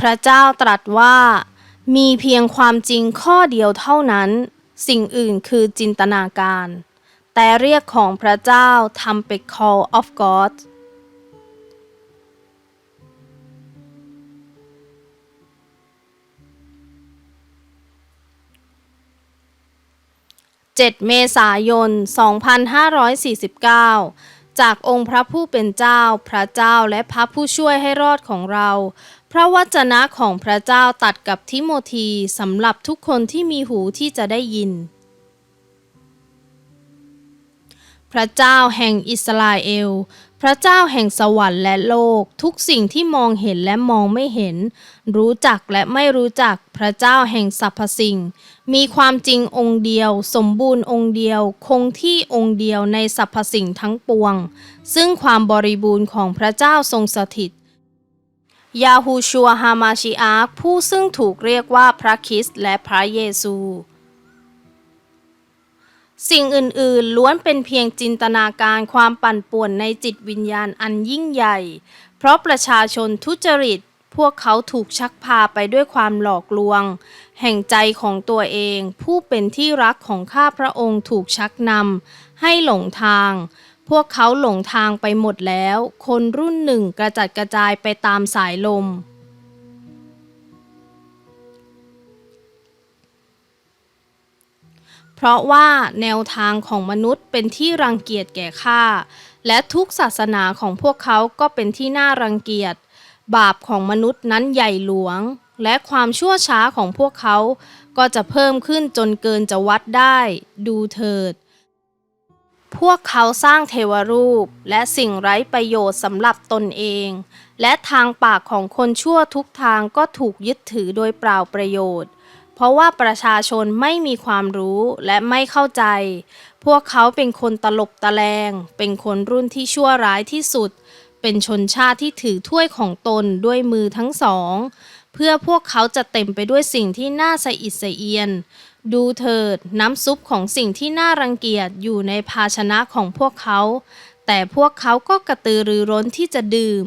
พระเจ้าตรัสว่า มีเพียงความจริงข้อเดียวเท่านั้น สิ่งอื่นคือจินตนาการ แต่เรียกของพระเจ้าทำเป็น call of God 7 เมษายน 2549 จากองค์พระผู้เป็นเจ้า พระเจ้าและพระผู้ช่วยให้รอดของเรา พระวจนะของพระเจ้าตัดกับทิโมธีสำหรับทุกคนที่มีหูที่จะได้ยิน พระเจ้าแห่งอิสราเอล พระเจ้าแห่งสวรรค์และโลก ทุกสิ่งที่มองเห็นและมองไม่เห็น รู้จักและไม่รู้จัก พระเจ้าแห่งสรรพสิ่ง มีความจริงองค์เดียว สมบูรณ์องค์เดียว คงที่องค์เดียวในสรรพสิ่งทั้งปวง ซึ่งความบริบูรณ์ของพระเจ้าทรงสถิต ยาฮูชัวฮามาชิอาร์ผู้ซึ่งถูกเรียกว่าพระคริสต์และพระเยซู สิ่งอื่นๆ ล้วนเป็นเพียงจินตนาการความปั่นป่วนในจิตวิญญาณอันยิ่งใหญ่ เพราะประชาชนทุจริต พวกเขาถูกชักพาไปด้วยความหลอกลวง แห่งใจของตัวเอง ผู้เป็นที่รักของข้าพระองค์ถูกชักนำให้หลงทาง พวกเขาหลงทางไปหมดแล้ว คนรุ่นหนึ่งกระจัดกระจายไปตามสายลม เพราะว่าแนวทางของมนุษย์เป็นที่รังเกียจแก่ข้า และทุกศาสนาของพวกเขาก็เป็นที่น่ารังเกียจ บาปของมนุษย์นั้นใหญ่หลวง และความชั่วช้าของพวกเขาก็จะเพิ่มขึ้นจนเกินจะวัดได้ ดูเถิด พวกเขาสร้างเทวรูปและสิ่งไร้ประโยชน์สำหรับตนเอง และทางปากของคนชั่วทุกทางก็ถูกยึดถือโดยเปล่าประโยชน์ เพราะว่าประชาชนไม่มีความรู้และไม่เข้าใจ พวกเขาเป็นคนตลบตะแลง เป็นคนรุ่นที่ชั่วร้ายที่สุด เป็นชนชาติที่ถือถ้วยของตนด้วยมือทั้งสอง เพื่อพวกเขาจะเต็มไปด้วยสิ่งที่น่าสะอิดสะเอียน ดูเถิดน้ำซุปของสิ่งที่น่ารังเกียจอยู่ในภาชนะของพวกเขา แต่พวกเขาก็กระตือรือร้นที่จะดื่ม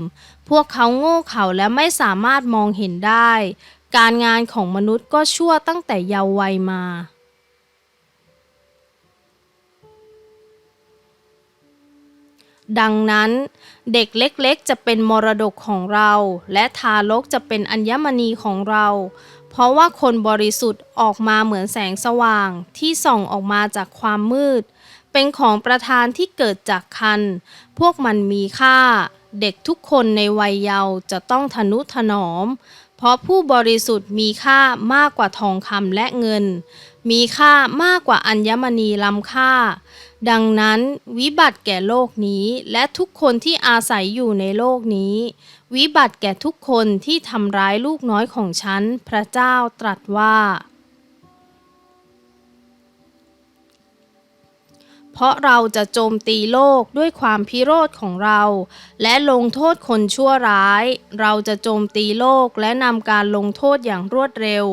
พวกเขาโง่เขลาและไม่สามารถมองเห็นได้ การงานของมนุษย์ก็ชั่วตั้งแต่เยาว์วัยมาดังนั้น เด็กเล็กๆ จะเป็นมรดกของเรา และทารกจะเป็นอัญมณีของเรา เพราะว่าคนบริสุทธิ์ออกมาเหมือนแสงสว่างที่ส่องออกมาจากความมืด เป็นของประธานที่เกิดจากคัน พวกมันมีค่า เด็กทุกคนในวัยเยาว์จะต้องทนุถนอม เพราะผู้บริสุทธิ์มีค่ามากกว่าทองคำและเงิน มีค่ามากกว่าอัญมณีล้ำค่า ดังนั้นวิบัติแก่โลกนี้และทุกคนที่อาศัยอยู่ในโลกนี้ วิบัติแก่ทุกคนที่ทำร้ายลูกน้อยของฉัน พระเจ้าตรัสว่า เพราะเราจะโจมตีโลกด้วยความพิโรธของเรา และลงโทษคนชั่วร้าย เราจะโจมตีโลกและนำการลงโทษอย่างรวดเร็ว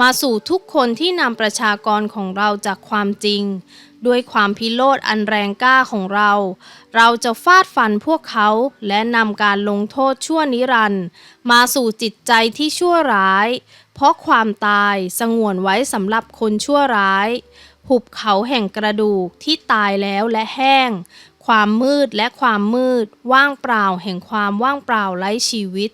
มาสู่ทุกคนที่นำประชากรของเราจากความจริง ด้วยความพิโรธอันแรงกล้าของเรา เราจะฟาดฟันพวกเขาและนำการลงโทษชั่วนิรันดร์มาสู่จิตใจที่ชั่วร้าย เพราะความตายสงวนไว้สำหรับคนชั่วร้าย หุบเขาแห่งกระดูกที่ตายแล้วและแห้ง ความมืดและความมืด ว่างเปล่าแห่งความว่างเปล่าไร้ชีวิต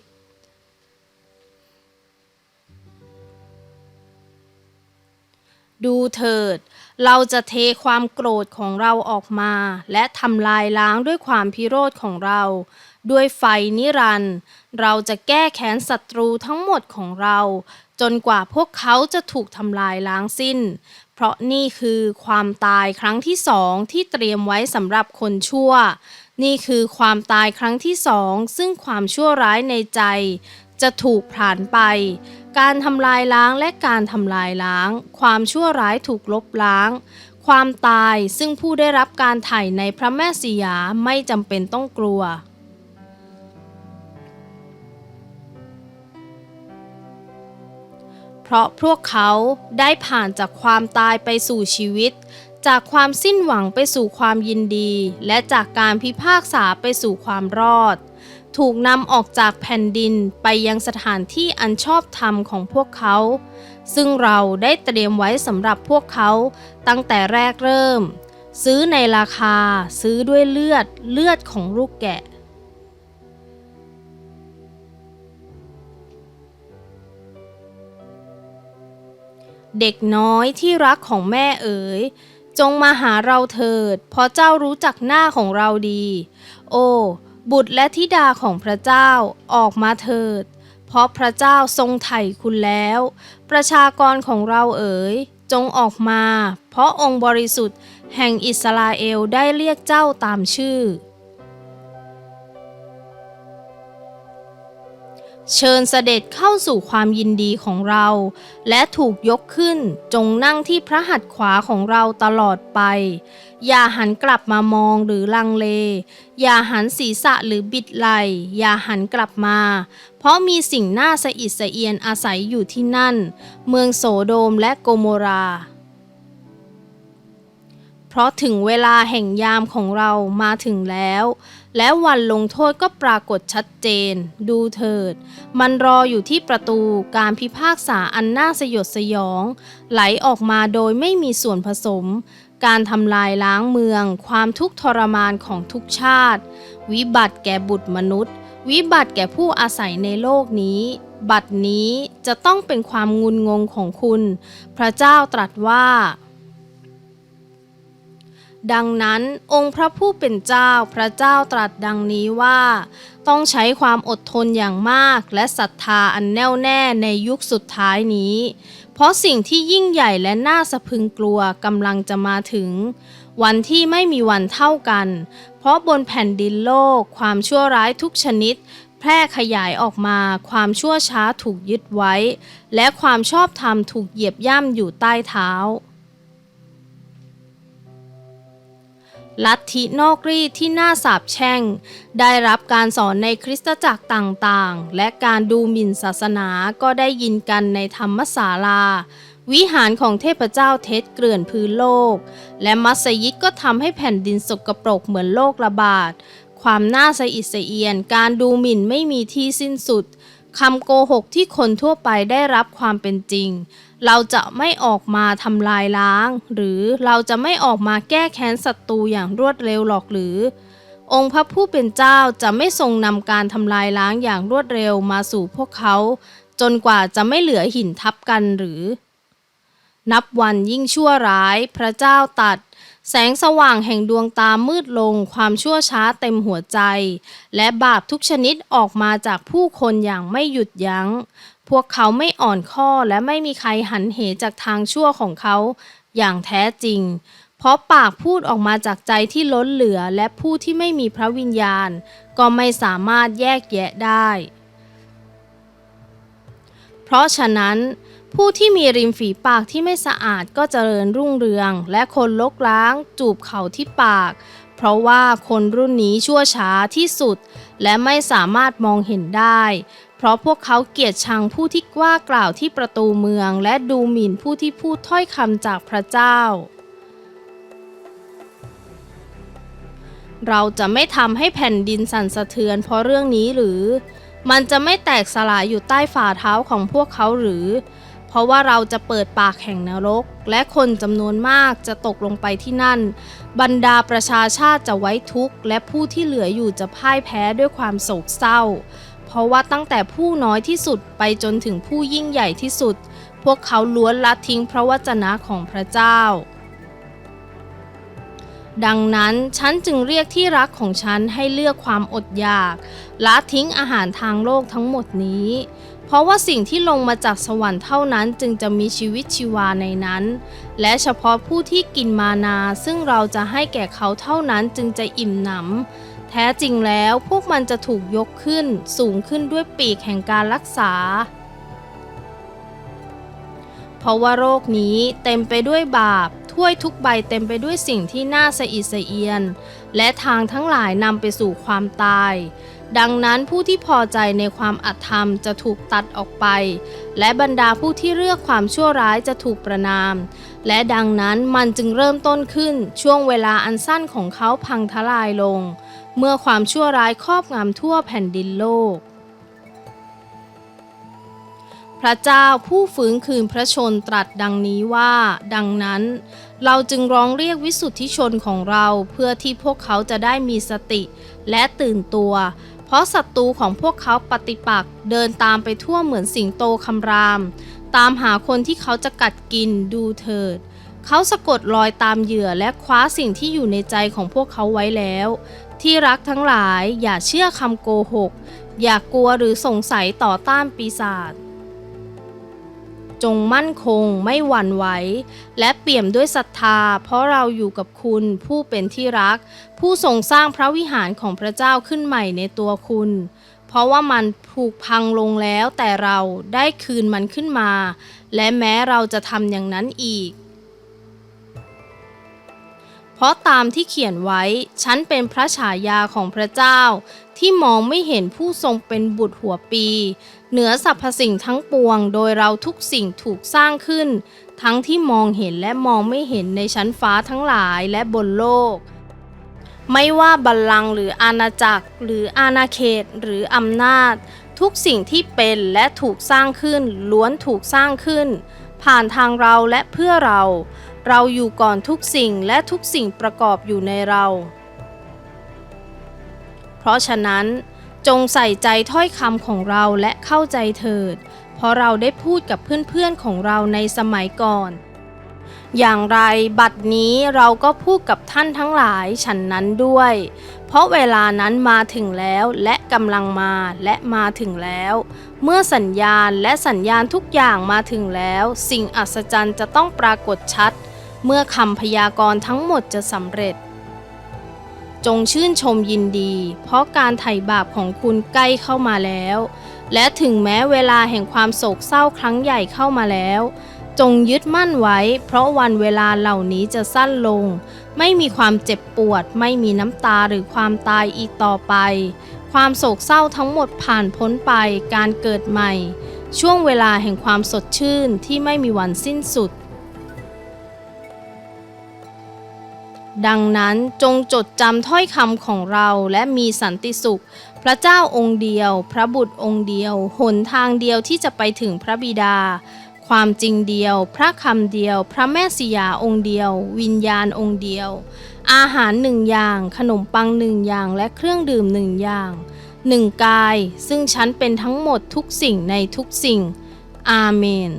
ดูเถิด เราจะเทความโกรธของเราออกมา และทำลายล้างด้วยความพิโรธของเรา ด้วยไฟนิรันด์เราจะแก้แค้นศัตรูทั้งหมดของเรา จนกว่าพวกเขาจะถูกทำลายล้างสิ้น เพราะนี่คือความตายครั้งที่สองที่เตรียมไว้สำหรับคนชั่ว นี่คือความตายครั้งที่สองซึ่งความชั่วร้ายในใจ จะถูกผ่านไป การทำลายล้างและการทำลายล้าง ความชั่วร้ายถูกลบล้าง ความตายซึ่งผู้ได้รับการไถ่ในพระแม่สียาไม่จำเป็นต้องกลัวเพราะพวกเขาได้ผ่านจากความตายไปสู่ชีวิต จากความสิ้นหวังไปสู่ความยินดี และจากการพิพากษาไปสู่ความรอด ถูกนำออกจากแผ่นดินไปยังสถานที่อันชอบธรรมของพวกเขา ซึ่งเราได้เตรียมไว้สำหรับพวกเขาตั้งแต่แรกเริ่ม ซื้อในราคาซื้อด้วยเลือดเลือดของลูกแกะเด็กน้อยที่รักของแม่เอ๋ย จงมาหาเราเถิด เพราะเจ้ารู้จักหน้าของเราดี โอ้ บุตรและธิดาของพระเจ้าออกมาเถิด เพราะพระเจ้าทรงไถ่คุณแล้ว ประชากรของเราเอ๋ย จงออกมา เพราะองค์บริสุทธิ์แห่งอิสราเอลได้เรียกเจ้าตามชื่อ เชิญเสด็จเข้าสู่ความยินดีของเรา และถูกยกขึ้นจงนั่งที่พระหัตถ์ขวาของเราตลอดไป อย่าหันกลับมามองหรือลังเล อย่าหันศีรษะหรือบิดไหลอย่าหันกลับมา เพราะมีสิ่งน่าสะอิดสะเอียนอาศัยอยู่ที่นั่น เมืองโสโดมและโกโมรา เพราะถึงเวลาแห่งยามของเรามาถึงแล้ว และวันลงโทษก็ปรากฏชัดเจน ดูเถิด มันรออยู่ที่ประตูการพิพากษาอันน่าสยดสยอง ไหลออกมาโดยไม่มีส่วนผสม การทำลายล้างเมือง ความทุกข์ทรมานของทุกชาติ วิบัติแก่บุตรมนุษย์ วิบัติแก่ผู้อาศัยในโลกนี้บัดนี้จะต้องเป็นความงุนงงของคุณ พระเจ้าตรัสว่า ดังนั้นองค์พระผู้เป็นเจ้าพระเจ้าตรัสดังนี้ว่า ต้องใช้ความอดทนอย่างมากและศรัทธาอันแน่วแน่ในยุคสุดท้ายนี้ เพราะสิ่งที่ยิ่งใหญ่และน่าสะพึงกลัวกำลังจะมาถึง วันที่ไม่มีวันเท่ากัน เพราะบนแผ่นดินโลกความชั่วร้ายทุกชนิด แพร่ขยายออกมา ความชั่วช้าถูกยึดไว้ และความชอบธรรมถูกเหยียบย่ำอยู่ใต้เท้า ลัทธินอกรีดที่น่าสาบแช่ง ได้รับการสอนในคริสตจักรต่างๆ และการดูหมิ่นศาสนาก็ได้ยินกันในธรรมศาลา วิหารของเทพเจ้าเท็จเกลื่อนพื้นโลก และมัสยิดก็ทำให้แผ่นดินสกปรกเหมือนโรคระบาด ความน่าสะอิดสะเอียน การดูหมิ่นไม่มีที่สิ้นสุด คำโกหกที่คนทั่วไปได้รับความเป็นจริง เราจะไม่ออกมาทำลายล้าง หรือเราจะไม่ออกมาแก้แค้นศัตรูอย่างรวดเร็วหรอกหรือ องค์พระผู้เป็นเจ้าจะไม่ทรงนำการทำลายล้างอย่างรวดเร็วมาสู่พวกเขา จนกว่าจะไม่เหลือหินทับกันหรือ นับวันยิ่งชั่วร้าย พระเจ้าตัด แสงสว่างแห่งดวงตามืดลง ความชั่วช้าเต็มหัวใจ และบาปทุกชนิดออกมาจากผู้คนอย่างไม่หยุดยัง้ง พวกเขาไม่อ่อนข้อและไม่มีใครหันเหจากทางชั่วของเขาอย่างแท้จริง เพราะปากพูดออกมาจากใจที่ล้นเหลือและผู้ที่ไม่มีพระวิญญาณ ก็ไม่สามารถแยกแยะได้ เพราะฉะนั้น ผู้ที่มีริมฝีปากที่ไม่สะอาดก็เจริญรุ่งเรือง และคนลกล้าง จูบเขาที่ปาก เพราะว่าคนรุ่นนี้ชั่วช้าที่สุด และไม่สามารถมองเห็นได้ เพราะพวกเขาเกลียดชังผู้ที่ว่ากล่าวที่ประตูเมือง และดูหมิ่นผู้ที่พูดถ้อยคำจากพระเจ้า เราจะไม่ทำให้แผ่นดินสั่นสะเทือน เพราะเรื่องนี้หรือ มันจะไม่แตกสลายอยู่ใต้ฝ่าเท้าของพวกเขาหรือ เพราะว่าเราจะเปิดปากแห่งนรก และคนจำนวนมากจะตกลงไปที่นั่น บรรดาประชาชาติจะไว้ทุกข์ และผู้ที่เหลืออยู่จะพ่ายแพ้ด้วยความโศกเศร้า เพราะว่าตั้งแต่ผู้น้อยที่สุดไปจนถึงผู้ยิ่งใหญ่ที่สุด พวกเขาล้วนละทิ้งพระวจนะของพระเจ้า ดังนั้นฉันจึงเรียกที่รักของฉันให้เลือกความอดอยากละทิ้งอาหารทางโลกทั้งหมดนี้ เพราะว่าสิ่งที่ลงมาจากสวรรค์เท่านั้นจึงจะมีชีวิตชีวาในนั้น และเฉพาะผู้ที่กินมานา ซึ่งเราจะให้แก่เขาเท่านั้นจึงจะอิ่มหนำ แท้จริงแล้วพวกมันจะถูกยกขึ้นสูงขึ้นด้วยปีกแห่งการรักษา เพราะว่าโรคนี้เต็มไปด้วยบาป ถ้วยทุกใบเต็มไปด้วยสิ่งที่น่าสะอิดสะเอียน และทางทั้งหลายนำไปสู่ความตาย ดังนั้นผู้ที่พอใจในความอธรรมจะถูกตัดออกไป และบรรดาผู้ที่เลือกความชั่วร้ายจะถูกประนาม และดังนั้นมันจึงเริ่มต้นขึ้นช่วงเวลาอันสั้นของเขาพังทลายลง เมื่อความชั่วร้ายครอบงำทั่วแผ่นดินโลก พระเจ้าผู้ฟื้นคืนพระชนตรัสดังนี้ว่า ดังนั้น เราจึงร้องเรียกวิสุทธิชนของเราเพื่อที่พวกเขาจะได้มีสติและตื่นตัว เพราะศัตรูของพวกเขาปฏิปักษ์เดินตามไปทั่วเหมือนสิงโตคำราม ตามหาคนที่เขาจะกัดกินดูเถิด เขาสะกดรอยตามเหยื่อและคว้าสิ่งที่อยู่ในใจของพวกเขาไว้แล้ว ที่รักทั้งหลายอย่าเชื่อคำโกหก อย่ากลัวหรือสงสัยต่อต้านปีศาจ จงมั่นคงไม่หวั่นไหว และเปี่ยมด้วยศรัทธา เพราะเราอยู่กับคุณผู้เป็นที่รัก ผู้ทรงสร้างพระวิหารของพระเจ้าขึ้นใหม่ในตัวคุณ เพราะว่ามันผูกพังลงแล้วแต่เราได้คืนมันขึ้นมา และแม้เราจะทำอย่างนั้นอีกเพราะตามที่เขียนไว้ ฉันเป็นพระฉายาของพระเจ้า ที่มองไม่เห็นผู้ทรงเป็นบุตรหัวปี เหนือสรรพสิ่งทั้งปวง โดยเราทุกสิ่งถูกสร้างขึ้น ทั้งที่มองเห็นและมองไม่เห็นในชั้นฟ้าทั้งหลายและบนโลก ไม่ว่าบัลลังก์หรืออาณาจักร หรืออาณาเขตหรืออำนาจ ทุกสิ่งที่เป็นและถูกสร้างขึ้น ล้วนถูกสร้างขึ้น ผ่านทางเราและเพื่อเรา เราอยู่ก่อนทุกสิ่งและทุกสิ่งประกอบอยู่ในเรา เพราะฉะนั้น จงใส่ใจถ้อยคำของเราและเข้าใจเถิด เพราะเราได้พูดกับเพื่อนๆของเราในสมัยก่อน อย่างไรบัดนี้เราก็พูดกับท่านทั้งหลายฉันนั้นด้วย เพราะเวลานั้นมาถึงแล้วและกำลังมาและมาถึงแล้ว เมื่อสัญญาณและสัญญาณทุกอย่างมาถึงแล้ว สิ่งอัศจรรย์จะต้องปรากฏชัด เมื่อคำพยากรณ์ทั้งหมดจะสำเร็จ จงชื่นชมยินดี เพราะการไถ่บาปของคุณใกล้เข้ามาแล้ว และถึงแม้เวลาแห่งความโศกเศร้าครั้งใหญ่เข้ามาแล้ว จงยึดมั่นไว้ เพราะวันเวลาเหล่านี้จะสั้นลง ไม่มีความเจ็บปวด ไม่มีน้ำตาหรือความตายอีกต่อไป ความโศกเศร้าทั้งหมดผ่านพ้นไปการเกิดใหม่ ช่วงเวลาแห่งความสดชื่นที่ไม่มีวันสิ้นสุด ดังนั้นจงจดจำถ้อยคำของเราและมีสันติสุข พระเจ้าองค์เดียว พระบุตรองค์เดียว หนทางเดียวที่จะไปถึงพระบิดา ความจริงเดียว พระคำเดียว พระแม่สิยาองค์เดียว วิญญาณองค์เดียว อาหารหนึ่งอย่าง ขนมปังหนึ่งอย่างและเครื่องดื่มหนึ่งอย่างหนึ่งกาย ซึ่งฉันเป็นทั้งหมดทุกสิ่งในทุกสิ่ง อาเมน